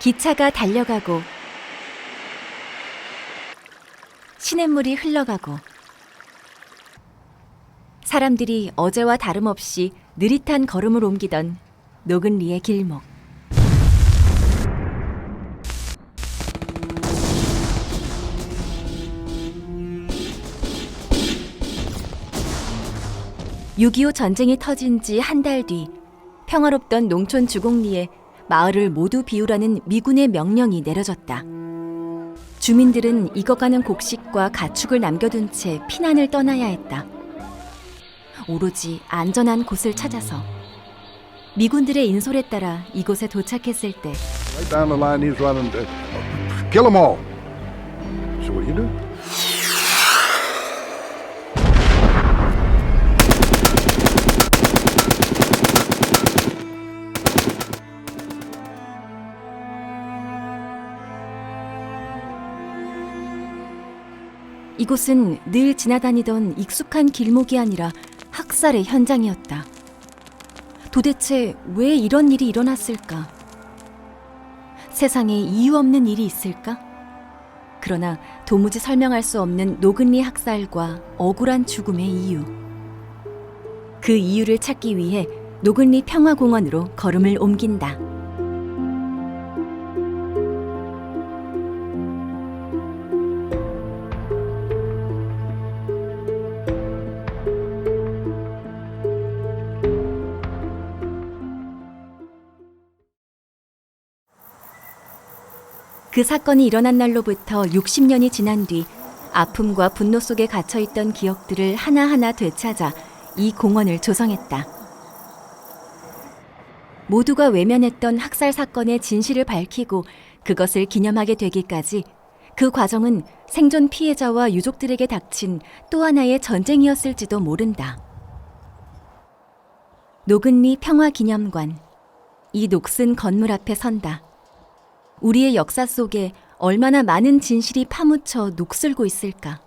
기차가 달려가고 시냇물이 흘러가고 사람들이 어제와 다름없이 느릿한 걸음을 옮기던 노근리의 길목. (6.25) 전쟁이 터진 지 한 달 뒤 평화롭던 농촌 주곡리에 마을을 모두 비우라는 미군의 명령이 내려졌다. 주민들은 익어가는 곡식과 가축을 남겨둔 채 피난을 떠나야 했다. 오로지 안전한 곳을 찾아서 미군들의 인솔에 따라 이곳에 도착했을 때 Right down the line, he's running. To, kill them all. So what you do? 이곳은 늘 지나다니던 익숙한 길목이 아니라 학살의 현장이었다. 도대체 왜 이런 일이 일어났을까? 세상에 이유 없는 일이 있을까? 그러나 도무지 설명할 수 없는 노근리 학살과 억울한 죽음의 이유. 그 이유를 찾기 위해 노근리 평화공원으로 걸음을 옮긴다. 그 사건이 일어난 날로부터 60년이 지난 뒤 아픔과 분노 속에 갇혀 있던 기억들을 하나하나 되찾아 이 공원을 조성했다. 모두가 외면했던 학살 사건의 진실을 밝히고 그것을 기념하게 되기까지 그 과정은 생존 피해자와 유족들에게 닥친 또 하나의 전쟁이었을지도 모른다. 노근리 평화기념관. 이 녹슨 건물 앞에 선다. 우리의 역사 속에 얼마나 많은 진실이 파묻혀 녹슬고 있을까?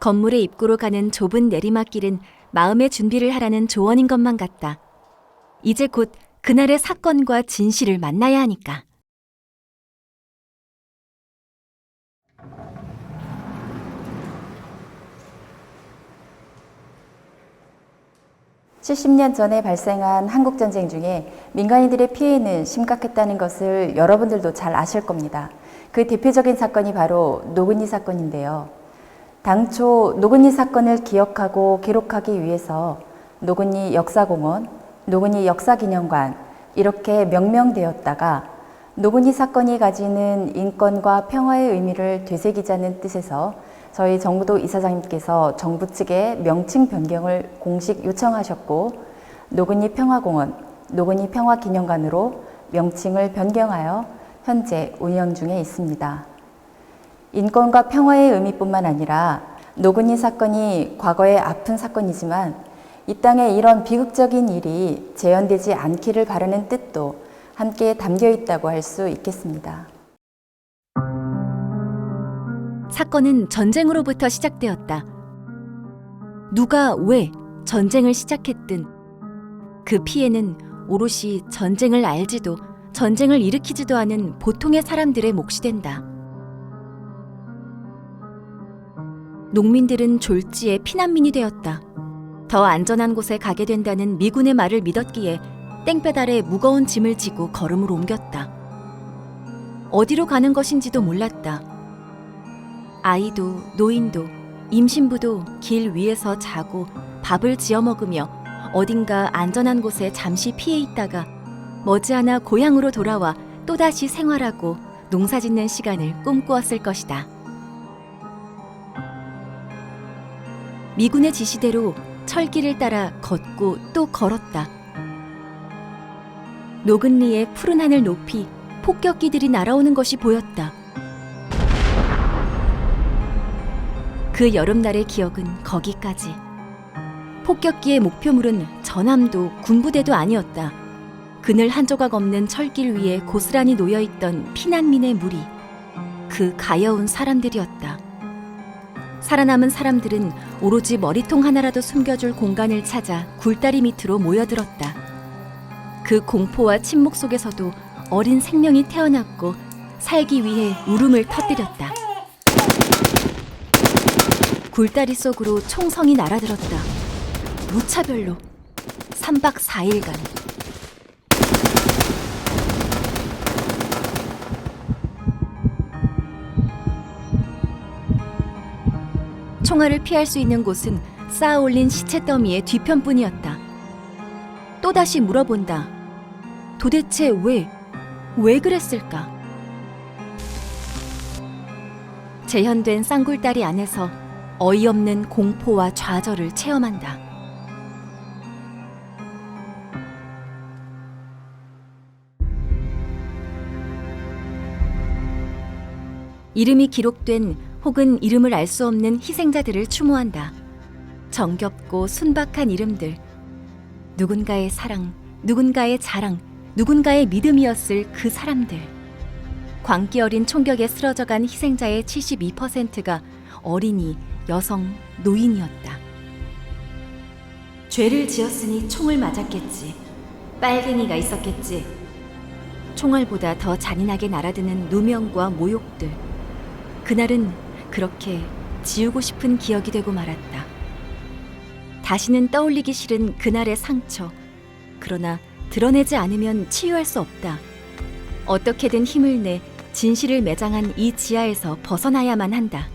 건물의 입구로 가는 좁은 내리막길은 마음의 준비를 하라는 조언인 것만 같다. 이제 곧 그날의 사건과 진실을 만나야 하니까. 칠십 년 전에 발생한 한국 전쟁 중에 민간인들의 피해는 심각했다는 것을 여러분들도 잘 아실 겁니다. 그 대표적인 사건이 바로 노근리 사건인데요. 당초 노근리 사건을 기억하고 기록하기 위해서 노근리 역사공원, 노근리 역사기념관 이렇게 명명되었다가 노근리 사건이 가지는 인권과 평화의 의미를 되새기자는 뜻에서 저희 정부도 이사장님께서 정부 측에 명칭 변경을 공식 요청하셨고 노근리 평화공원, 노근리 평화기념관으로 명칭을 변경하여 현재 운영 중에 있습니다. 인권과 평화의 의미뿐만 아니라 노근리 사건이 과거의 아픈 사건이지만 이 땅에 이런 비극적인 일이 재현되지 않기를 바라는 뜻도 함께 담겨 있다고 할 수 있겠습니다. 사건은 전쟁으로부터 시작되었다. 누가 왜 전쟁을 시작했든 그 피해는 오롯이 전쟁을 알지도 전쟁을 일으키지도 않은 보통의 사람들의 몫이 된다. 농민들은 졸지에 피난민이 되었다. 더 안전한 곳에 가게 된다는 미군의 말을 믿었기에 아래 무거운 짐을 지고 걸음을 옮겼다. 어디로 가는 것인지도 몰랐다. 아이도 노인도 임신부도 길 위에서 자고 밥을 지어 먹으며 어딘가 안전한 곳에 잠시 피해 있다가 머지않아 고향으로 돌아와 또다시 생활하고 농사 짓는 시간을 꿈꾸었을 것이다. 미군의 지시대로 철길을 따라 걷고 또 걸었다. 노근리의 푸른 하늘 높이 폭격기들이 날아오는 것이 보였다. 그 여름날의 기억은 거기까지. 폭격기의 목표물은 전함도 군부대도 아니었다. 그늘 한 조각 없는 철길 위에 고스란히 놓여 있던 피난민의 무리. 그 가여운 사람들이었다. 살아남은 사람들은 오로지 머리통 하나라도 숨겨줄 공간을 찾아 굴다리 밑으로 모여들었다. 그 공포와 침묵 속에서도 어린 생명이 태어났고 살기 위해 울음을 터뜨렸다. 굴다리 속으로 총성이 날아들었다. 무차별로 3박 4일간 총알을 피할 수 있는 곳은 쌓아 올린 시체 더미의 뒤편뿐이었다. 또다시 물어본다. 도대체 왜, 왜 그랬을까? 재현된 쌍굴다리 안에서 어이없는 공포와 좌절을 체험한다. 이름이 기록된 혹은 이름을 알 수 없는 희생자들을 추모한다. 정겹고 순박한 이름들. 누군가의 사랑, 누군가의 자랑, 누군가의 믿음이었을 그 사람들. 광기 어린 총격에 쓰러져 간 희생자의 72%가 어린이, 여성, 노인이었다. 죄를 지었으니 총을 맞았겠지. 빨갱이가 있었겠지. 총알보다 더 잔인하게 날아드는 누명과 모욕들. 그날은 그렇게 지우고 싶은 기억이 되고 말았다. 다시는 떠올리기 싫은 그날의 상처. 그러나 드러내지 않으면 치유할 수 없다. 어떻게든 힘을 내 진실을 매장한 이 지하에서 벗어나야만 한다.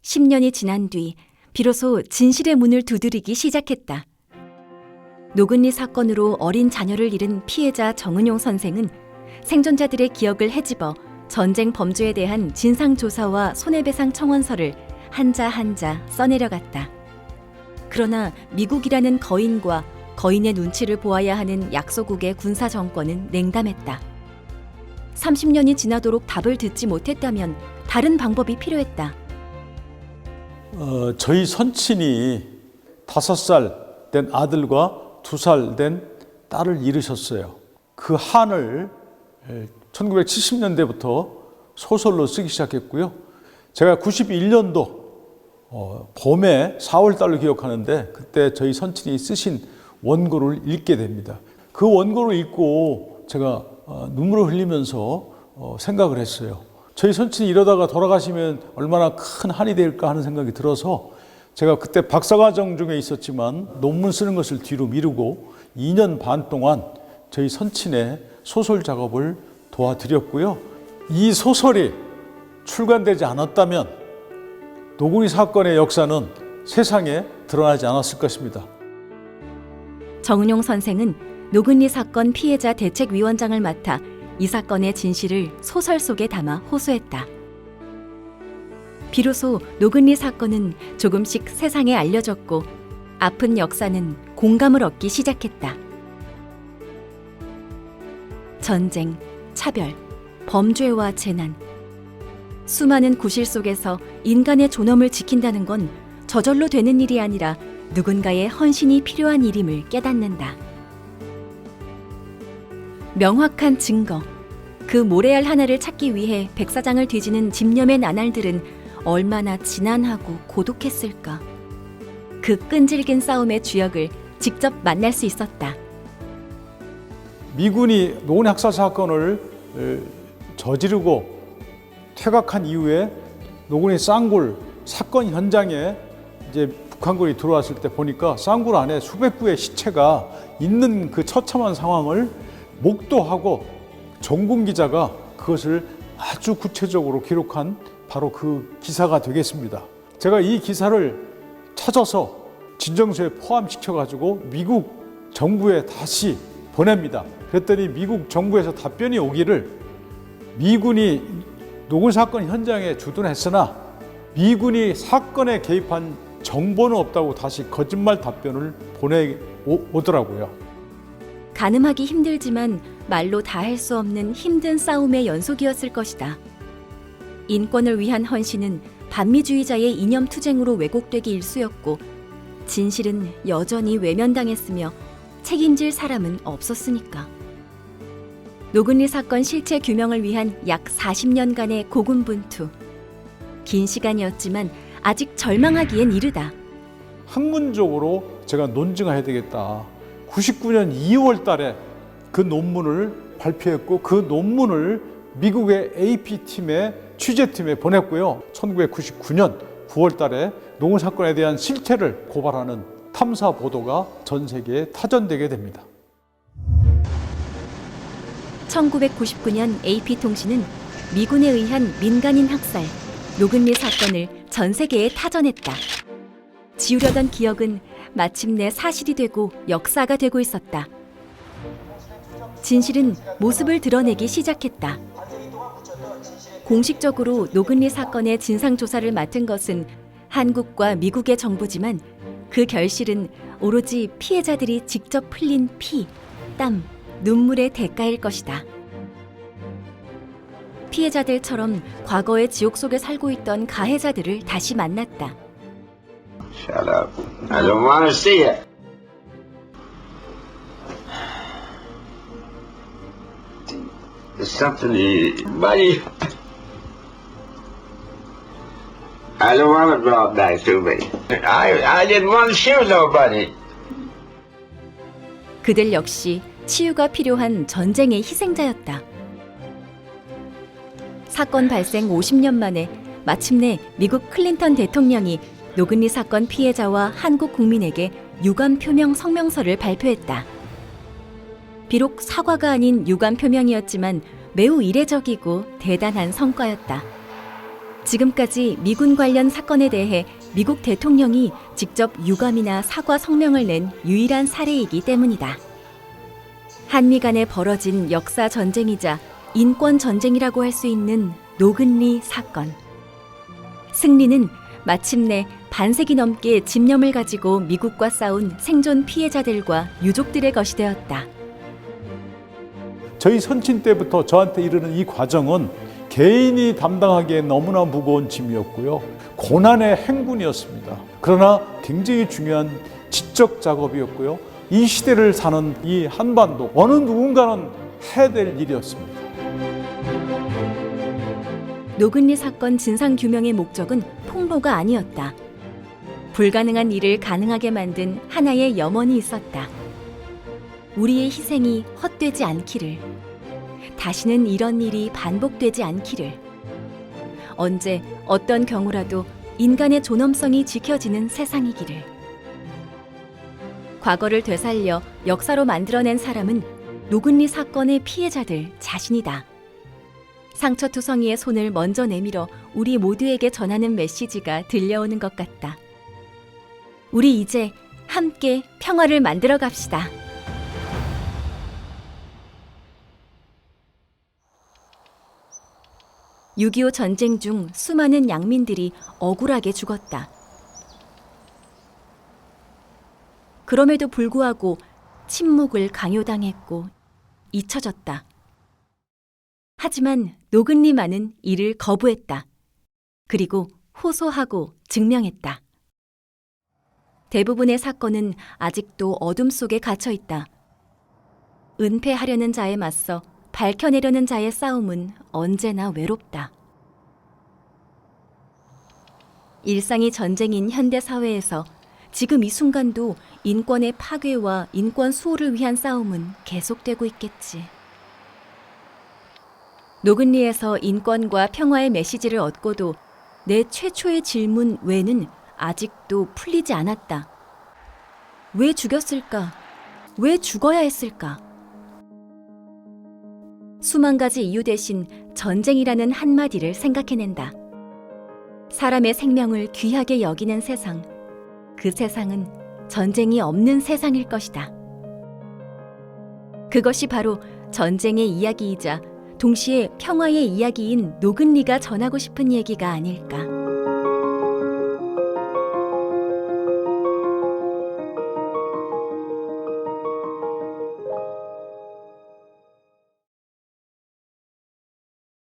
십 년이 지난 뒤 비로소 진실의 문을 두드리기 시작했다. 노근리 사건으로 어린 자녀를 잃은 피해자 정은용 선생은 생존자들의 기억을 헤집어 전쟁 범죄에 대한 진상 조사와 손해배상 청원서를 한자 한자 써내려갔다. 그러나 미국이라는 거인과 거인의 눈치를 보아야 하는 약소국의 군사 정권은 냉담했다. 30년이 지나도록 답을 듣지 못했다면 다른 방법이 필요했다. 어, 저희 선친이 다섯 살 된 아들과 두 살 된 딸을 잃으셨어요. 그 한을 1970년대부터 소설로 쓰기 시작했고요. 제가 91년도 어, 봄에 4월 달로 기억하는데 그때 저희 선친이 쓰신 원고를 읽게 됩니다. 그 원고를 읽고 제가 어, 눈물을 흘리면서 어, 생각을 했어요. 저희 선친이 이러다가 돌아가시면 얼마나 큰 한이 될까 하는 생각이 들어서 제가 그때 박사과정 중에 있었지만 논문 쓰는 것을 뒤로 미루고 2년 반 동안 저희 선친의 소설 작업을 도와드렸고요. 이 소설이 출간되지 않았다면 노구리 사건의 역사는 세상에 드러나지 않았을 것입니다. 정은용 선생은 노근리 사건 피해자 대책위원장을 맡아 이 사건의 진실을 소설 속에 담아 호소했다. 비로소 노근리 사건은 조금씩 세상에 알려졌고 아픈 역사는 공감을 얻기 시작했다. 전쟁, 차별, 범죄와 재난. 수많은 구실 속에서 인간의 존엄을 지킨다는 건 저절로 되는 일이 아니라 누군가의 헌신이 필요한 일임을 깨닫는다. 명확한 증거. 그 모래알 하나를 찾기 위해 백사장을 뒤지는 집념의 나날들은 얼마나 지난하고 고독했을까. 그 끈질긴 싸움의 주역을 직접 만날 수 있었다. 미군이 노원 학살 사건을 에, 저지르고 퇴각한 이후에 노군의 쌍굴 사건 현장에 이제 북한군이 들어왔을 때 보니까 쌍굴 안에 수백 구의 시체가 있는 그 처참한 상황을 목도하고 정군 기자가 그것을 아주 구체적으로 기록한 바로 그 기사가 되겠습니다. 제가 이 기사를 찾아서 진정서에 포함시켜 가지고 미국 정부에 다시 보냅니다. 그랬더니 미국 정부에서 답변이 오기를 미군이 노군 사건 현장에 주둔했으나 미군이 사건에 개입한 정보는 없다고 다시 거짓말 답변을 보내 오더라고요. 가늠하기 힘들지만 말로 다 할 수 없는 힘든 싸움의 연속이었을 것이다. 인권을 위한 헌신은 반미주의자의 이념 투쟁으로 왜곡되기 일쑤였고 진실은 여전히 외면당했으며 책임질 사람은 없었으니까. 노근리 사건 실체 규명을 위한 약 40년간의 고군분투. 긴 시간이었지만 아직 절망하기엔 이르다. 학문적으로 제가 논증해야 되겠다. 99년 2월 달에 그 논문을 발표했고 그 논문을 미국의 AP팀의 취재팀에 보냈고요. 1999년 9월 달에 노은 사건에 대한 실체를 고발하는 탐사 보도가 전 세계에 타전되게 됩니다. 1999년 AP통신은 미군에 의한 민간인 학살, 노근리 사건을 전 세계에 타전했다. 지우려던 기억은 마침내 사실이 되고 역사가 되고 있었다. 진실은 모습을 드러내기 시작했다. 공식적으로 노근리 사건의 진상조사를 맡은 것은 한국과 미국의 정부지만 그 결실은 오로지 피해자들이 직접 흘린 피, 땀, 눈물의 대가일 것이다. 피해자들처럼 과거의 지옥 속에 살고 있던 가해자들을 다시 만났다. Shut up. I don't want to see it. There's something you, buddy. I don't want it brought back to me. I, I didn't want to shoot nobody. 그들 역시 치유가 필요한 전쟁의 희생자였다. 사건 발생 50년 만에 마침내 미국 클린턴 대통령이 노근리 사건 피해자와 한국 국민에게 유감 표명 성명서를 발표했다. 비록 사과가 아닌 유감 표명이었지만 매우 이례적이고 대단한 성과였다. 지금까지 미군 관련 사건에 대해 미국 대통령이 직접 유감이나 사과 성명을 낸 유일한 사례이기 때문이다. 한미 간에 벌어진 역사 전쟁이자 인권 전쟁이라고 할 수 있는 노근리 사건. 승리는 마침내 반세기 넘게 집념을 가지고 미국과 싸운 생존 피해자들과 유족들의 것이 되었다. 저희 선친 때부터 저한테 이르는 이 과정은 개인이 담당하기에 너무나 무거운 짐이었고요. 고난의 행군이었습니다. 그러나 굉장히 중요한 지적 작업이었고요. 이 시대를 사는 이 한반도 어느 누군가는 해야 될 일이었습니다. 노근리 사건 진상 규명의 목적은 폭로가 아니었다. 불가능한 일을 가능하게 만든 하나의 염원이 있었다. 우리의 희생이 헛되지 않기를. 다시는 이런 일이 반복되지 않기를. 언제 어떤 경우라도 인간의 존엄성이 지켜지는 세상이기를. 과거를 되살려 역사로 만들어낸 사람은 노근리 사건의 피해자들 자신이다. 상처투성이의 손을 먼저 내밀어 우리 모두에게 전하는 메시지가 들려오는 것 같다. 우리 이제 함께 평화를 만들어 갑시다. (6.25) 전쟁 중 수많은 양민들이 억울하게 죽었다. 그럼에도 불구하고 침묵을 강요당했고 잊혀졌다. 하지만 노근리만은 이를 거부했다. 그리고 호소하고 증명했다. 대부분의 사건은 아직도 어둠 속에 갇혀 있다. 은폐하려는 자에 맞서 밝혀내려는 자의 싸움은 언제나 외롭다. 일상이 전쟁인 현대 사회에서 지금 이 순간도 인권의 파괴와 인권 수호를 위한 싸움은 계속되고 있겠지. 노근리에서 인권과 평화의 메시지를 얻고도 내 최초의 질문 왜는 아직도 풀리지 않았다. 왜 죽였을까? 왜 죽어야 했을까? 수만 가지 이유 대신 전쟁이라는 한마디를 생각해낸다. 사람의 생명을 귀하게 여기는 세상. 그 세상은 전쟁이 없는 세상일 것이다. 그것이 바로 전쟁의 이야기이자 동시에 평화의 이야기인 노근리가 전하고 싶은 얘기가 아닐까.